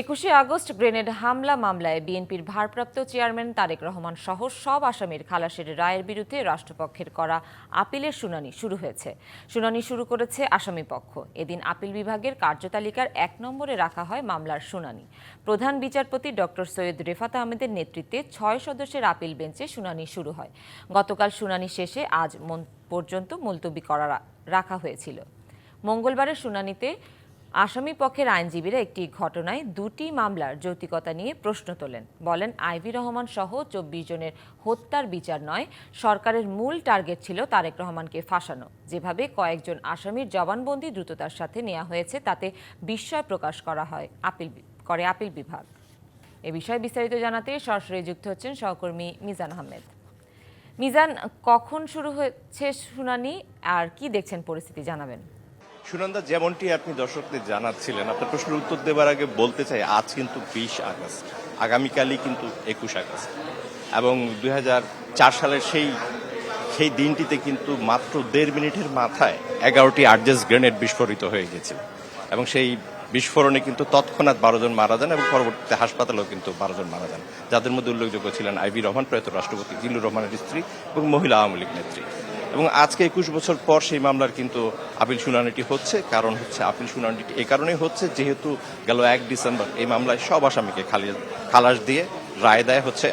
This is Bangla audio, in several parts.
একুশে আগস্ট গ্রেনেড হামলা মামলায় বিএনপির ভারপ্রাপ্ত চেয়ারম্যান তারেক রহমান সহ সব আসামির খালাসের রায়ের বিরুদ্ধে রাষ্ট্রপক্ষের করা আপিলের শুনানি শুরু হয়েছে। শুনানি শুরু করেছে আসামি পক্ষ। এদিন আপিল বিভাগের কার্যতালিকার এক নম্বরে রাখা হয় মামলার শুনানি। প্রধান বিচারপতি ডক্টর সৈয়দ রেফাত আহমেদের নেতৃত্বে ছয় সদস্যের আপিল বেঞ্চে শুনানি শুরু হয়। গতকাল শুনানি শেষে আজ পর্যন্ত মুলতবি করা রাখা হয়েছিল। মঙ্গলবারের শুনানিতে আসামি পক্ষের আইনজীবীরা একটি ঘটনায় দুটি মামলার যৌক্তিকতা নিয়ে প্রশ্ন তোলেন। বলেন, আইভি রহমান সহ চব্বিশ জনের হত্যার বিচার নয়, সরকারের মূল টার্গেট ছিল তারেক রহমানকে ফাঁসানো। যেভাবে কয়েকজন আসামির জবানবন্দি দ্রুততার সাথে নেওয়া হয়েছে, তাতে বিস্ময় প্রকাশ করা হয় আপিল করে আপিল বিভাগ। এ বিষয়ে বিস্তারিত জানাতে সরাসরি যুক্ত হচ্ছেন সহকর্মী মিজান আহমেদ। মিজান, কখন শুরু হয়েছে শুনানি, আর কি দেখছেন পরিস্থিতি, জানাবেন। সুনন্দা, যেমনটি আপনি দর্শকদের জানাচ্ছিলেন, আপনার প্রশ্নের উত্তর দেওয়ার আগে বলতে চাই, আজ কিন্তু বিশ আগস্ট, আগামীকালই কিন্তু একুশ আগস্ট। এবং দু হাজার চার সালের সেই সেই দিনটিতে কিন্তু মাত্র দেড় মিনিটের মাথায় এগারোটি আর্জেস গ্রেনেড বিস্ফোরিত হয়ে গেছে। এবং সেই বিস্ফোরণে কিন্তু তৎক্ষণাৎ বারো জন মারা যান এবং পরবর্তীতে হাসপাতালেও কিন্তু বারো জন মারা যান। যাদের মধ্যে উল্লেখযোগ্য ছিলেন আইবি রহমান, প্রয়াত রাষ্ট্রপতি জিল্লুর রহমানের স্ত্রী এবং মহিলা আওয়ামী লীগ নেত্রী। এবং আজকে একুশ বছর পর সেই মামলার কিন্তু আপিল শুনানিটি হচ্ছে। কারণ হচ্ছে আপিল শুনানিটি এ কারণেই হচ্ছে, যেহেতু গেল এক ডিসেম্বর এই মামলায় সব আসামিকে খালি খালাস দিয়ে রায় দেয় হচ্ছে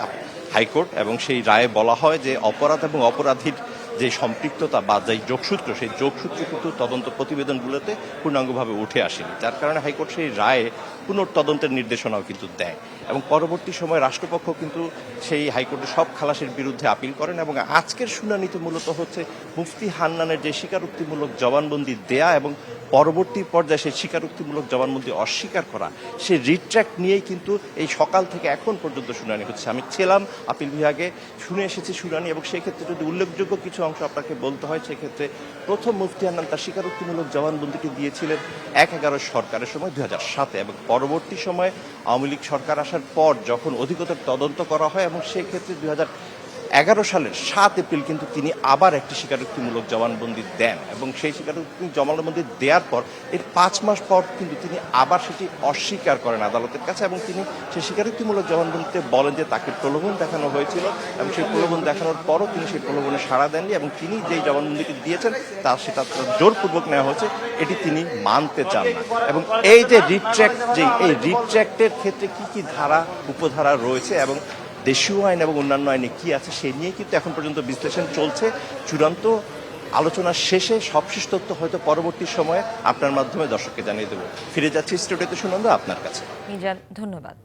হাইকোর্ট এবং সেই রায়ে বলা হয় যে অপরাধ এবং অপরাধীর যে সম্পৃক্ততা বা যে যোগসূত্র, সেই যোগসূত্র কিন্তু তদন্ত প্রতিবেদনগুলোতে পূর্ণাঙ্গভাবে উঠে আসেনি। যার কারণে হাইকোর্ট সেই রায়ে পুনর্তদন্তের নির্দেশনাও কিন্তু দেয়। এবং পরবর্তী সময় রাষ্ট্রপক্ষ কিন্তু সেই হাইকোর্টের সব খালাসের বিরুদ্ধে আপিল করেন এবং আজকের শুনানিতে মূলত হচ্ছে মুফতি হান্নানের যে স্বীকারোক্তিমূলক জবানবন্দি দেয়া এবং পরবর্তী পর্যায়ে সেই স্বীকারোক্তিমূলক জবানবন্দি অস্বীকার করা, সেই রিট্র্যাক্ট নিয়েই কিন্তু এই সকাল থেকে এখন পর্যন্ত শুনানি হচ্ছে। আমি ছিলাম আপিল বিভাগে, শুনে এসেছি শুনানি এবং সেক্ষেত্রে যদি উল্লেখযোগ্য কিছু অংশ আপনাকে বলতে হয়, সেক্ষেত্রে প্রথম মুফতি হান্নান তার স্বীকারোক্তিমূলক জবানবন্দিটি দিয়েছিলেন এক এগারো সরকারের সময় দুই হাজার সাতে এবং পরবর্তী সময়ে আওয়ামী লীগ সরকার আসার পর যখন অধিকতর তদন্ত করা হয় এবং সেক্ষেত্রে দুই হাজার এগারো সালের সাত এপ্রিল কিন্তু তিনি আবার একটি স্বীকারোক্তিমূলক জবানবন্দি দেন এবং সেই স্বীকারোক্তি জবানবন্দি দেওয়ার পর এর পাঁচ মাস পর কিন্তু তিনি আবার সেটি অস্বীকার করেন আদালতের কাছে এবং তিনি সেই স্বীকারোক্তিমূলক জবানবন্দিতে বলেন যে তাকে প্রলোভন দেখানো হয়েছিল এবং সেই প্রলোভন দেখানোর পরও তিনি সেই প্রলোভনে সাড়া দেননি এবং তিনি যেই জবানবন্দিটি দিয়েছেন তা সেটা জোরপূর্বক নেওয়া হয়েছে, এটি তিনি মানতে চান না। এবং এই যে রিট্র্যাক্ট যে এই রিট্র্যাক্টের ক্ষেত্রে কি কি ধারা, উপধারা রয়েছে এবং দেশীয় আইন এবং অন্যান্য আইনে কি আছে সে নিয়ে কিন্তু এখন পর্যন্ত বিশ্লেষণ চলছে। চূড়ান্ত আলোচনার শেষে সবশেষ তথ্য হয়তো পরবর্তী সময়ে আপনার মাধ্যমে দর্শককে জানিয়ে দেবো। ফিরে যাচ্ছি স্টুডিওতে, সুনন্দ, আপনার কাছে। ধন্যবাদ।